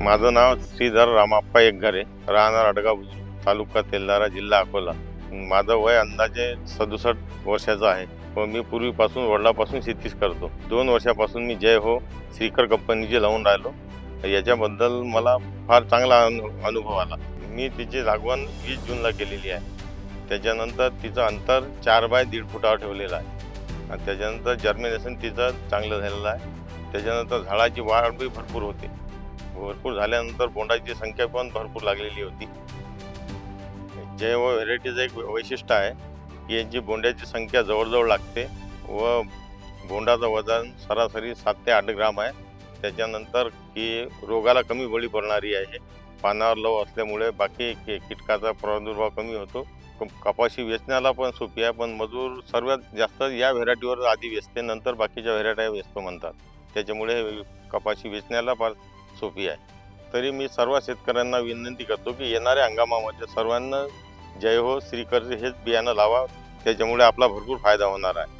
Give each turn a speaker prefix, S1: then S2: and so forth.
S1: माझं नाव श्रीधर रामाप्पा एकघरे राहणार अडगाव तालुका तेलदारा जिल्हा अकोला. माझं वय अंदाजे सदुसष्ट वर्षाचं आहे. व मी पूर्वीपासून वडिलापासून शेतीच करतो. दोन वर्षापासून मी जय हो श्रीकर कंपनीचे लावून राहिलो. याच्याबद्दल मला फार चांगला अनु अनुभव आला. मी तिची लागवण वीस जूनला केलेली आहे. त्याच्यानंतर तिचं अंतर चार बाय दीड फुटावर ठेवलेलं आहे. आणि त्याच्यानंतर जर्मिनेशन तिचं चांगलं झालेलं आहे. त्याच्यानंतर झाडाची वाढ बी भरपूर होते. भरपूर झाल्यानंतर बोंडाची संख्या पण भरपूर लागलेली होती. जय व व्हेरायटीचं एक वैशिष्ट्य आहे की यांची बोंड्याची संख्या जवळजवळ लागते व बोंडाचं वजन सरासरी सात ते आठ ग्राम आहे. त्याच्यानंतर ही रोगाला कमी बळी पडणारी आहे. पानावर लव असल्यामुळे बाकी कीटकाचा प्रादुर्भाव कमी होतो. कपाशी वेचण्याला पण सोपी आहे. पण मजूर सर्वात जास्त या व्हेरायटीवर आधी वेचते नंतर बाकीच्या व्हेरायट्या वेचतो म्हणतात. त्याच्यामुळे कपाशी वेचण्याला फार सोपी आहे. तरी मी सर्व शेतकऱ्यांना विनंती करतो की येणाऱ्या हंगामामध्ये सर्वांना जय हो श्रीकर्ज हेच बियाणं लावा. त्याच्यामुळे आपला भरपूर फायदा होणार आहे.